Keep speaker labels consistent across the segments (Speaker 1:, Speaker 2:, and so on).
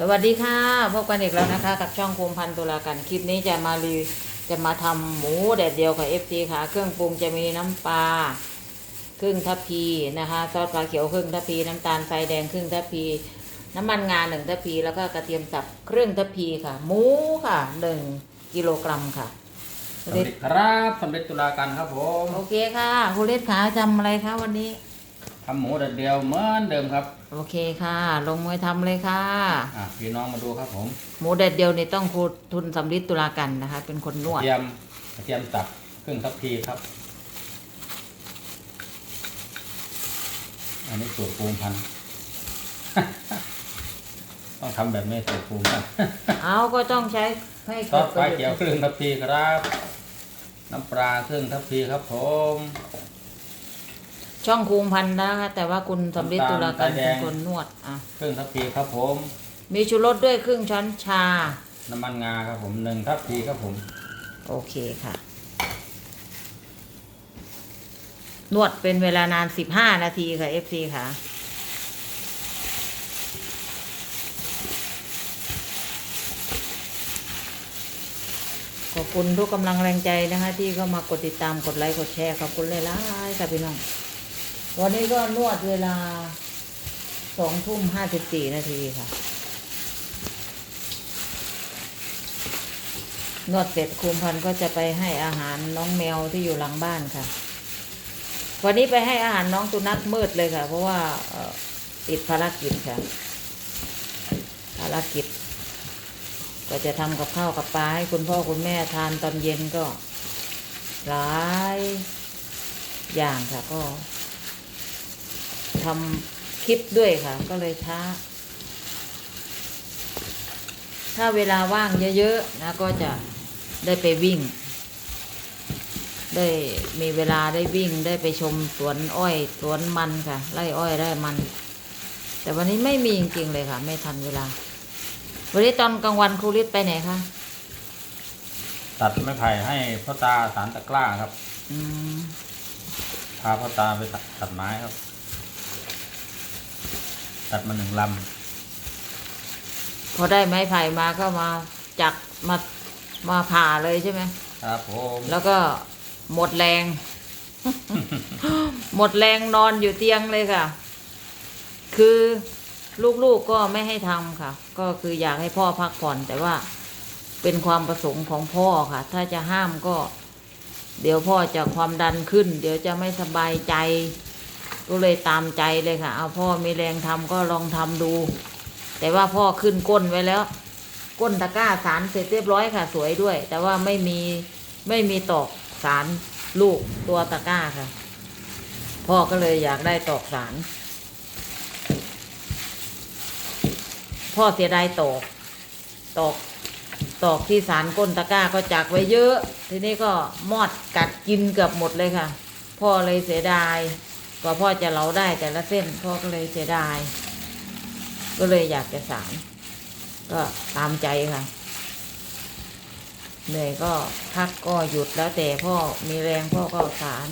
Speaker 1: สวัสดีค่ะ พบกันอีกแล้วนะคะ กับช่องภูมิพันธ์ตุลากันคลิปนี้จะมารีจะมาทำหมูแดดเดียวกับเอฟซีค่ะ เครื่องปรุงจะมีน้ำปลาครึ่งทัพพีนะคะซอสปลาเขียวครึ่งทัพพี น้ำตาลทรายแดงครึ่งทัพพี น้ำมันงาหนึ่งทัพพี แล้วก็กระเทียมสับครึ่งทัพพีค่ะ หมูค่ะหนึ่งกิโลกรัมค่ะ
Speaker 2: สวัสดีครับสำเร็จตุลาการครับผม
Speaker 1: โอเคค่ะคุณเลศขาจำอะไรคะวันนี้
Speaker 2: ทำหมูแดดเดียวเหมือนเดิมครับ
Speaker 1: โอเคค่ะ ลงมือทำเลยค่ะ
Speaker 2: อะพี่น้องมาดูครับผม
Speaker 1: หมูแดดเดียวนี่ต้องครูทุนสำริดตุลากันนะคะ เป็นคนน
Speaker 2: ก
Speaker 1: ว
Speaker 2: ระ
Speaker 1: ด
Speaker 2: เทียมกระเทียมสับครึ่งทัพพีครับ อันนี้สูตรภูมิพันธุ์ ต้องทำแบบนี้สูตรภูมิพันธุ์
Speaker 1: เอาก็ต้องใช้ให้
Speaker 2: ซอสปลาเขียวครึ่งทัพพีครับ น้ำปลาครึ่งทัพพีครับผม
Speaker 1: ช่องคุมพันธุ์นะคะ แต่ว่าคุณสำริดตุลากัน
Speaker 2: น้ำตาลทรายแด
Speaker 1: เป็น
Speaker 2: ง
Speaker 1: คนนวดอะ
Speaker 2: ครึ่งทัพพีครับผม
Speaker 1: มีชูรสด้วยครึ่งช้อนชา
Speaker 2: น้ำมันงาครับผมหนึ่งทัพพีครับผม
Speaker 1: โอเคค่ะ นวดเป็นเวลานานสิบห้านาทีค่ะ FC ค่ะขอบคุณทุกกำลังแรงใจนะคะ ที่เข้ามากดติดตามกดไลค์กดแชร์ขอบคุณเลยล่ะค่ะพี่น้อง วันนี้ก็นวดเวลาสองทุ่มห้าสิบสี่นาทีค่ะ นวดเสร็จคุมพันก็จะไปให้อาหารน้องแมวที่อยู่หลังบ้านค่ะ วันนี้ไปให้อาหารน้องตุนักมืดเลยค่ะ เพราะว่าติดภารกิจค่ะ ภารกิจ ก็จะทำกับข้าวกับปลาให้คุณพ่อคุณแม่ทานตอนเย็นก็หลายอย่างค่ะก็ ทำคลิปด้วยค่ะ ก็เลยช้า ถ้าเวลาว่างเยอะๆนะก็จะได้ไปวิ่ง ได้มีเวลาได้วิ่งได้ไปชมสวนอ้อยสวนมันค่ะไร่อ้อยไร่มัน แต่วันนี้ไม่มีจริงๆเลยค่ะ ไม่ทันเวลา วันนี้ตอนกลางวันครูฤทธิ์ไปไหนคะ
Speaker 2: ตัดไม้ไผ่ให้พ่อตาสารตะกร้าครับ
Speaker 1: อืม
Speaker 2: พาพ่อตาไปตัดตัดไม้ครับ ตัดมาหนึ่งล
Speaker 1: พอได้ไม้ไผ่มาก็มาจักมามาผ่าเลยใช่ไหมำ
Speaker 2: ครับผม
Speaker 1: แล้วก็หมดแรง หมดแรงนอนอยู่เตียงเลยค่ะ คือลูกๆก็ไม่ให้ทำค่ะ ก็คืออยากให้พ่อพักผ่อน แต่ว่าเป็นความประสงค์ของพ่อค่ะ ถ้าจะห้ามก็ เดี๋ยวพ่อจะความดันขึ้น เดี๋ยวจะไม่สบายใจ ก็เลยตามใจเลยค่ะ เอาพ่อมีแรงทำก็ลองทำดู แต่ว่าพ่อขึ้นก้นไว้แล้ว ก้นตะกร้าสารเสร็จเรียบร้อยค่ะ สวยด้วย แต่ว่าไม่มีไม่มีตอกสารลูกตัวตะกร้าค่ะ พ่อก็เลยอยากได้ตอกสาร พ่อเสียดายตอกตอกตอกที่สารก้นตะกร้าก็จักไว้เยอะ ทีนี้ก็มอดกัดกินเกือบหมดเลยค่ะ พ่อเลยเสียดาย กว่าพ่อจะเหลาได้แต่ละเส้นพ่อก็เลยเสียดาย ก็เลยอยากจะสารก็ตามใจค่ะเหนื่อยก็พักก็หยุดแล้วแต่พ่อมีแรงพ่อก็สาร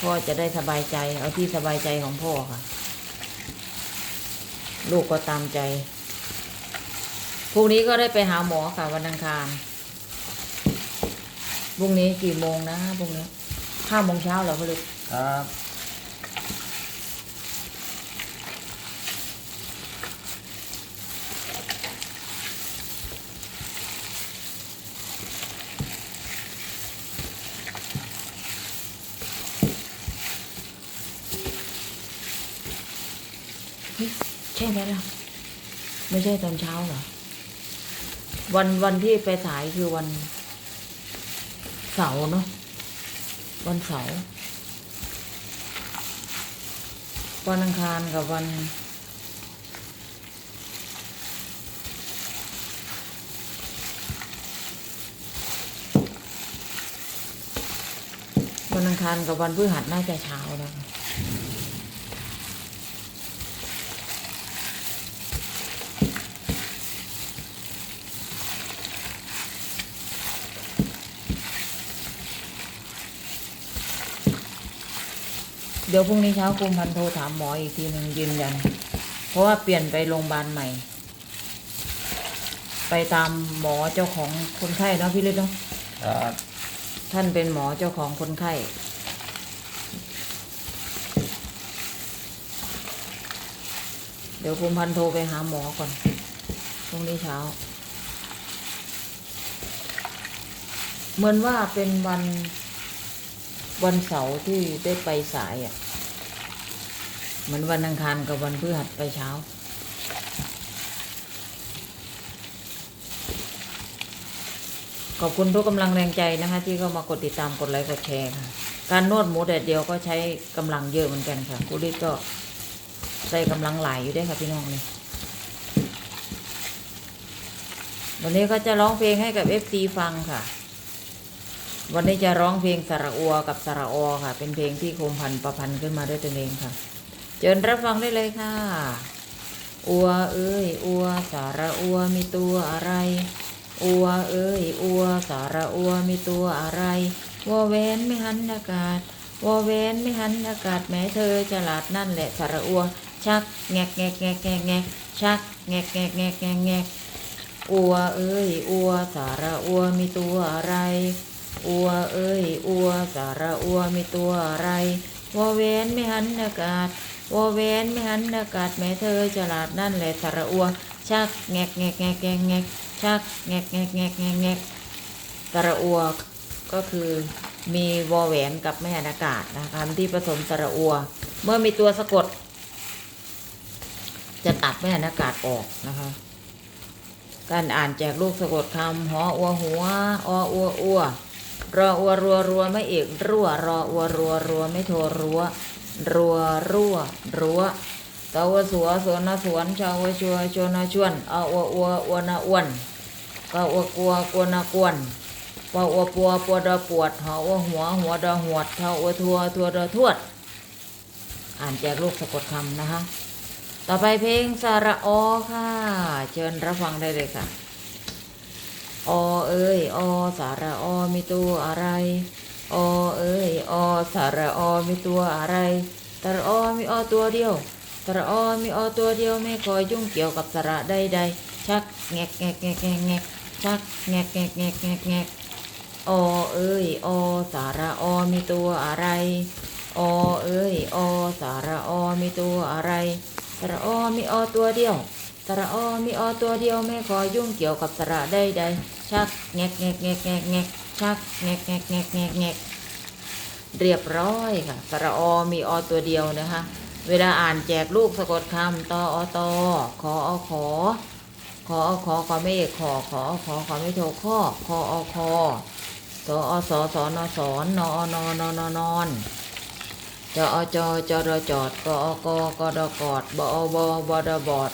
Speaker 1: พ่อจะได้สบายใจ เอาที่สบายใจของพ่อค่ะ ลูกก็ตามใจพรุ่งนี้ก็ได้ไปหาหมอค่ะวันอังคารพรุ่งนี้กี่โมงนะพรุ่งนี้ ห้าโมงเช้าเหรอพ่อลูก
Speaker 2: ครับ
Speaker 1: เฮ้ยใช่ไหมล่ะ ไม่ใช่ตอนเช้าเหรอ วันวันที่ไปสายคือวันเสาร์เนาะ วันเสาร์วันอังคารกับวัน วันอังคารกับวันพฤหัสน่าจะเช้านะคะ ดี๋ยวพรุ่งนี้เช้าคุมพันโทรถามหมออีกทีหนึ่งยืนยัน เพราะว่าเปลี่ยนไปโรงพยาบาลใหม่ ไปตามหมอเจ้าของคนไข้เนาะพี่ฤทธิ์เนาะ
Speaker 2: ครับ
Speaker 1: ท่านเป็นหมอเจ้าของคนไข้เดี๋ยวภูมิพันธ์โทรไปหาหมอก่อนพรุ่งนี้เช้า เหมือนว่าเป็นวันวันเสาร์ที่ได้ไปสายอะ่ะ เหมือนวันอังคารกับวันพฤหัสไปเช้า ขอบคุณทุกกำลังแรงใจนะคะ ที่เข้ามากดติดตามกดไลค์กดแชร์ค่ะ การนวดหมูแดดเดียวก็ใช้กำลังเยอะเหมือนกันค่ะกุลิก็ใส่กำลังหลายอยู่ด้วยค่ะพี่น้องเลยวันนี้ก็จะร้องเพลงให้กับเอฟซีฟังค่ะ วันนี้จะร้องเพลงสระอัวกับสระออค่ะ เป็นเพลงที่คมพันประพันธ์ขึ้นมาด้วยตนเองค่ะ ชิญรับฟังได้เลยค่ะ อัวเอ้ย อัวสาระอัวมีตัวอะไร อัวเอ้ย อัวสาระอัวมีตัวอะไรวอแวนไม่หันอากาศวอแวนไม่หันอากาศแม้เธอฉลาดนั่นแหละสาระอัว ชักแงกแงกแงกแงกแงกชักแงกแงกแงกแงกแงกอัวเอ้ย อัวสาระอัวมีตัวอะไร อัวเอ้ย อัวสาระอัวมีตัวอะไรวอแวนไม่หันอากาศ วอแวนไม่หันอากาศแม้เธอฉลาดนั่นแหละสระอัว ชักแงกแงกแงกแงกแงกชักแงกแงกแงกแงกแงกสระอัวก็คือมีวอแหวนกับแม่หันอากาศนะคะคำที่ผสมสระอัว เมื่อมีตัวสะกด จะตัดแม่หันอากาศออกนะคะการอ่านแจกลูกสะกดคำหออัวหัวออัวอัวรออัวรัวรัวไม่เอกรั่วรออัวรัวรัวไม่โทรัว รัวรั่วรัวตาวสัวสวนนาสวนชาวชัวชวนาชวนอาวอัวอวนาอ้วนก็อัวกัวกวนากวนปออัวปัวปัวดอปวดหออัวหัวหัวดอหวดเทาอัวทัวทัวดอทวด อ่านแจกลูกสะกดคำนะคะ ต่อไปเพลงสาระออค่ะ เชิญรับฟังได้เลยค่ะอเอ้ยอสาระอมีตัวอะไร อเอ้ยอสาระอมีตัวอะไรสาระอมีอตัวเดียวสาระอมีอตัวเดียวไม่คอยยุ่งเกี่ยวกับสาระใดๆชักแงกแงกแงกแงกแงกชักแงกแงกแงกแงกแงกอเอ้ยอสาระอมีตัวอะไรอเอ้ยอสาระอมีตัวอะไรสระอมีอตัวเดียว สระอมีอตัวเดียวไม่ขอยุ่งเกี่ยวกับสระใดๆชักแงกแงกแงกแงกแงกชักแงกแงกแงกแงกแงกเรียบร้อยค่ะสระอมีอตัวเดียวนะคะ เวลาอ่านแจกลูกสะกดคำตออตอขออขอ ขออขอขอไม่เอกขอขอขอขอไม่โทข้อคออคอสออสอสอนอสอนนอนอนอนอนอนจอจอจอรจอดกอกกดกอดบอบอบดบอด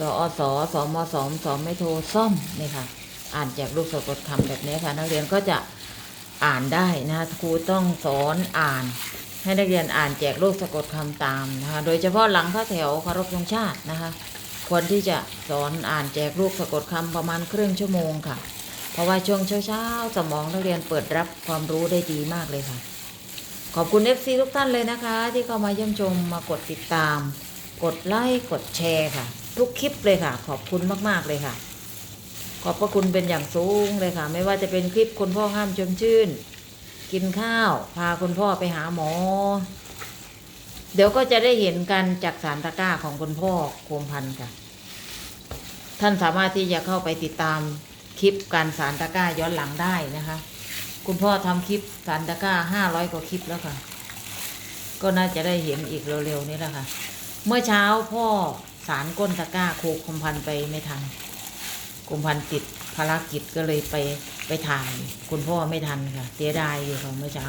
Speaker 1: สอสอสมสอมสอมไม่โทรซ่อมนี่ค่ะ อ่านจากรูปสะกดคำแบบนี้ค่ะ นักเรียนก็จะอ่านได้นะคะครูต้องสอนอ่าน ให้นักเรียนอ่านแจกรูปสะกดคำตามนะคะ โดยเฉพาะหลังเข้าแถวคารพธงชาตินะคะควรที่จะสอนอ่านแจกรูปสะกดคำประมาณครึ่งชั่วโมงค่ะ เพราะว่าช่วงเช้าๆสมองนักเรียนเปิดรับความรู้ได้ดีมากเลยค่ะ ขอบคุณ FC ทุกท่านเลยนะคะ ที่เข้ามาเยี่ยมชมมากดติดตาม กดไลค์กดแชร์ค่ะ ทุกคลิปเลยค่ะ ขอบคุณมาก ๆ เลยค่ะ ขอบพระคุณเป็นอย่างสูงเลยค่ะ ไม่ว่าจะเป็นคลิปคุณพ่อห้ามชมชื่น กินข้าว พาคุณพ่อไปหาหมอ เดี๋ยวก็จะได้เห็นกันจากสารตะก้าของคุณพ่อโคมพันธ์ค่ะ ท่านสามารถที่จะเข้าไปติดตามคลิปการสารตะก้าย้อนหลังได้นะคะ คุณพ่อทำคลิปสารตะก้าห้าร้อยกว่าคลิปแล้วค่ะ ก็น่าจะได้เห็นอีกเร็วๆนี้แหละค่ะ เมื่อเช้าพ่อ สารก้นตะกร้าโคกคมพันไปไม่ทันคมพันติดภารกิจก็เลยไปไปถ่าย คุณพ่อไม่ทันค่ะเสียดายอยู่ค่ะเมื่อเช้า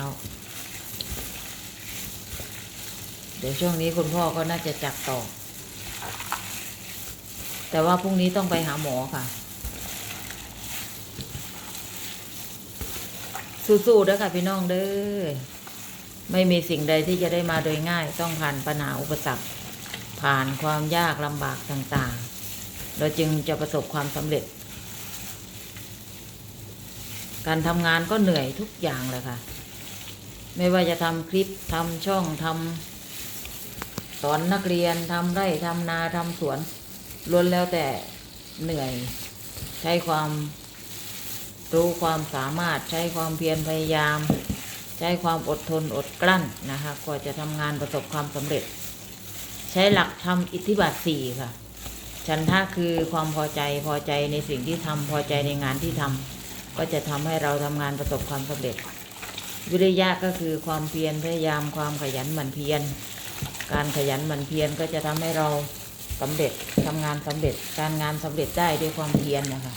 Speaker 1: เดี๋ยวช่วงนี้คุณพ่อก็น่าจะจักต่อ แต่ว่าพรุ่งนี้ต้องไปหาหมอค่ะ สู้ๆเด้อค่ะพี่น้องเด้อไม่มีสิ่งใดที่จะได้มาโดยง่าย ต้องผ่านปัญหาอุปสรรค ผ่านความยากลำบากต่างๆ เราจึงจะประสบความสำเร็จ การทำงานก็เหนื่อยทุกอย่างเลยค่ะ ไม่ว่าจะทำคลิปทำช่องทำสอนนักเรียนทำไร่ทำนาทำสวนล้วนแล้วแต่เหนื่อย ใช้ความรู้ความสามารถใช้ความเพียรพยายาม ใช้ความอดทนอดกลั้นนะคะกว่าจะทำงานประสบความสำเร็จ ช้หลักทำอิทธิบาทสี่ค่ะ ฉันทะคือความพอใจพอใจในสิ่งที่ทำพอใจในงานที่ทำก็จะทำให้เราทำงานประสบความสำเร็จ วิริยะก็คือความเพียรพยายามความขยันหมั่นเพียร การขยันหมั่นเพียรก็จะทำให้เราสำเร็จทำงานสำเร็จ การงานสำเร็จได้ด้วยความเพียรนะคะ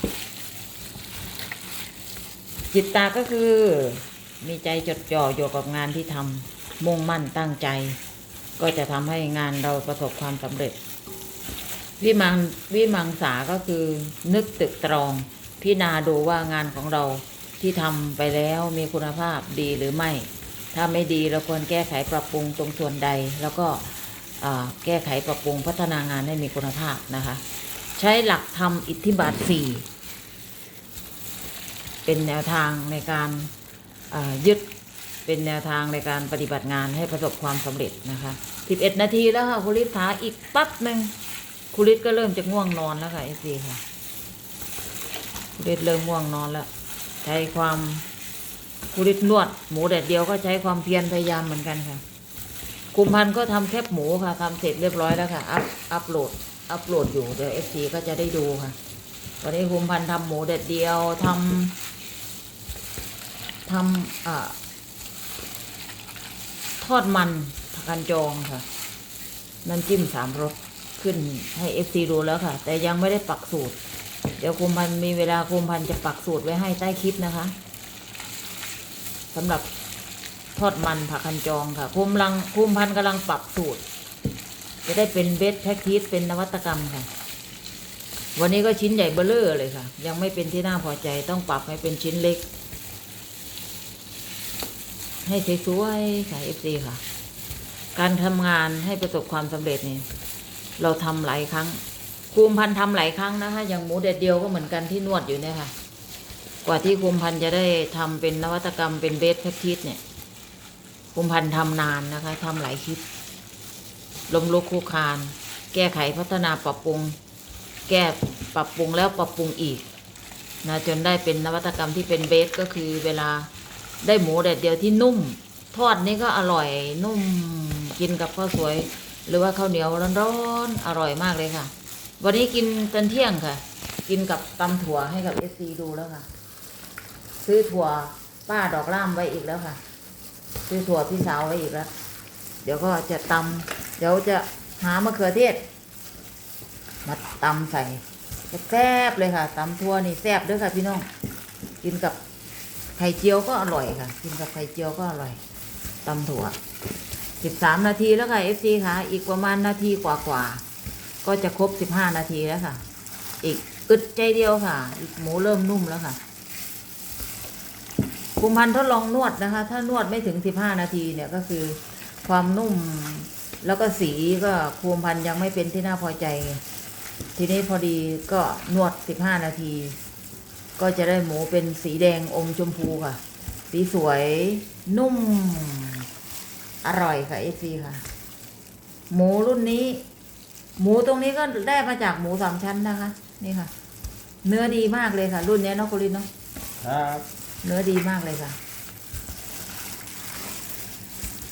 Speaker 1: จิตตาก็คือมีใจจดจ่ออยู่กับงานที่ทำมุ่งมั่นตั้งใจ ก็จะทำให้งานเราประสบความสำเร็จ วิมังวิมังสาก็คือนึกตึกตรองพิจารณาดูว่างานของเราที่ทำไปแล้วมีคุณภาพดีหรือไม่ ถ้าไม่ดีเราควรแก้ไขปรับปรุงตรงส่วนใด แล้วก็แก้ไขปรับปรุงพัฒนางานให้มีคุณภาพนะคะ ใช้หลักธรรมอิทธิบาทสี่เป็นแนวทางในการยึด เป็นแนวทางในการปฏิบัติงานให้ประสบความสำเร็จนะคะ11 นาทีแล้วค่ะคุณลิศขาอีกปั๊บหนึ่งคุณลิศก็เริ่มจะง่วงนอนแล้วค่ะเอซีค่ะคุณลิศเริ่มง่วงนอนแล้ว ใช้ความคุณลิศนวดหมูแดดเดียวก็ใช้ความเพียรพยายามเหมือนกันค่ะคุมพันธ์ก็ทำแคบหมูค่ะทำเสร็จเรียบร้อยแล้วค่ะ อัพอัพโหลด อัพโหลดอยู่เดี๋ยวเอฟซีก็จะได้ดูค่ะตอนนี้คุมพันธ์ทำหมูแดดเดียวทำทำอ่า ทอดมันผักกันจองค่ะ น้ำจิ้มสามรสขึ้นให้เอฟซีดูแล้วค่ะ แต่ยังไม่ได้ปักสูตร เดี๋ยวคุมพันมีเวลาคุมพันจะปักสูตรไว้ให้ใต้คลิปนะคะสำหรับทอดมันผักคันจองค่ะคุมลังคุมพันกำลังปรับสูตร จะได้เป็นเบสแพ็กทีสเป็นนวัตกรรมค่ะ วันนี้ก็ชิ้นใหญ่เบ้อร่อเลยค่ะ ยังไม่เป็นที่น่าพอใจต้องปรับให้เป็นชิ้นเล็ก ให้สวยๆค่ะเอฟซีค่ะ การทำงานให้ประสบความสำเร็จนี่เราทำหลายครั้งคุมพันธุ์ทำหลายครั้งนะคะ อย่างหมูเด็ดเดียวก็เหมือนกันที่นวดอยู่เนี่ยค่ะ กว่าที่คุมพันจะได้ทำเป็นนวัตกรรมเป็นเบสแพคทิสเนี่ยคุมพันธุ์ทำนานนะคะทำหลายคลิปลมลุกคลุกคาน แก้ไขพัฒนาปรับปรุง แก้ปรับปรุงแล้วปรับปรุงอีกนะจนได้เป็นนวัตกรรมที่เป็นเบสก็คือเวลา ได้หมูแดดเดียวที่นุ่ม ทอดนี่ก็อร่อยนุ่มกินกับข้าวสวย หรือว่าข้าวเหนียวร้อนๆอร่อยมากเลยค่ะ วันนี้กินตอนเที่ยงค่ะ กินกับตำถั่วให้กับเอซีดูแล้วค่ะ ซื้อถั่วป้าดอกล่ามไว้อีกแล้วค่ะ ซื้อถั่วพี่สาวไว้อีกแล้ว เดี๋ยวก็จะตำเดี๋ยวจะหามะเขือเทศมาตำใส่แซ่บเลยค่ะตำถั่วนี่แซ่บด้วยค่ะพี่น้อง กินกับ ไข่เจียวก็อร่อยค่ะ กินกับไข่เจียวก็อร่อยตำถั่วสิบสามนาทีแล้วค่ะเอฟซีค่ะ อีกประมาณนาทีกว่าๆก็จะครบสิบห้านาทีแล้วค่ะ อีกอึดใจเดียวค่ะ อีกหมูเริ่มนุ่มแล้วค่ะคุมพันทดลองนวดนะคะ ถ้านวดไม่ถึงสิบห้านาทีเนี่ยก็คือความนุ่มแล้วก็สีก็คุมพันธ์ยังไม่เป็นที่น่าพอใจ ทีนี้พอดีก็นวดสิบห้านาที ก็จะได้หมูเป็นสีแดงอมชมพูค่ะ สีสวยนุ่ม อร่อยค่ะเอซีค่ะ หมูรุ่นนี้ หมูตรงนี้ก็ได้มาจากหมูสามชั้นนะคะ นี่ค่ะ เนื้อดีมากเลยค่ะ รุ่นเนี้ยเนาะคุณลินเนาะ
Speaker 2: ครับ
Speaker 1: เนื้อดีมากเลยค่ะ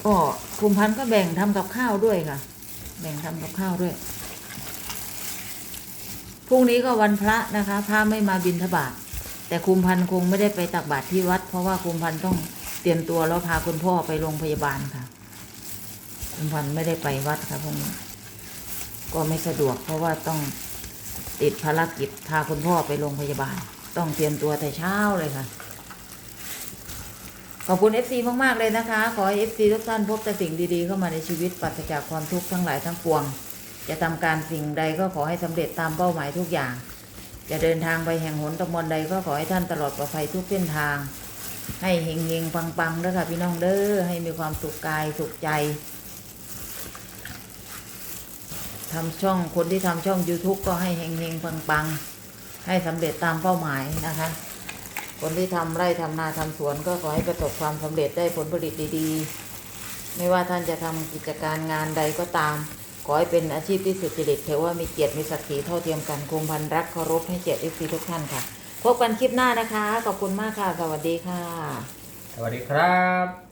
Speaker 1: ก็คุมพันธุ์ก็แบ่งทำกับข้าวด้วยค่ะ แบ่งทำกับข้าวด้วยพรุ่งนี้ก็วันพระนะคะพระไม่มาบิณฑบาต แต่คุมพันธ์คงไม่ได้ไปตักบาตรที่วัด เพราะว่าคุมพันธ์ต้องเตรียมตัวแล้วพาคุณพ่อไปโรงพยาบาลค่ะ คุมพันธ์ไม่ได้ไปวัดค่ะพงนี้ก็ไม่สะดวก เพราะว่าต้องติดภารกิจพาคุณพ่อไปโรงพยาบาล ต้องเตรียมตัวแต่เช้าเลยค่ะขอบคุณ FC มาก ๆ เลยนะคะ ขอให้ FC ทุกท่านพบแต่สิ่งดี ๆ เข้ามาในชีวิตปราศจากความทุกข์ทั้งหลายทั้งปวง จะทำการสิ่งใดก็ขอให้สำเร็จตามเป้าหมายทุกอย่าง จะเดินทางไปแห่งหนตะมนใดก็ขอให้ท่านตลอดปลอดภัยทุกเส้นทาง ให้เฮงเฮงปังปังๆด้อค่ะพี่น้องเด้อให้มีความสุขกายสุขใจทำช่องคนที่ทำช่อง YouTube ก็ให้เฮงเฮงปังปังๆให้สำเร็จตามเป้าหมายนะคะ คนที่ทำไร่ทำนาทำสวนก็ขอให้ประสบความสำเร็จได้ผลผลิตดีๆ ไม่ว่าท่านจะทำกิจการงานใดก็ตาม ขอให้เป็นอาชีพที่สุจริตเทว่ามีเกียรติมีศักดิ์ศรีเท่าเทียมกันคงพันรักเคารพให้เกียรติเอฟซีทุกท่านค่ะ พบกันคลิปหน้านะคะ ขอบคุณมากค่ะ สวัสดีค่ะ
Speaker 2: สวัสดีครับ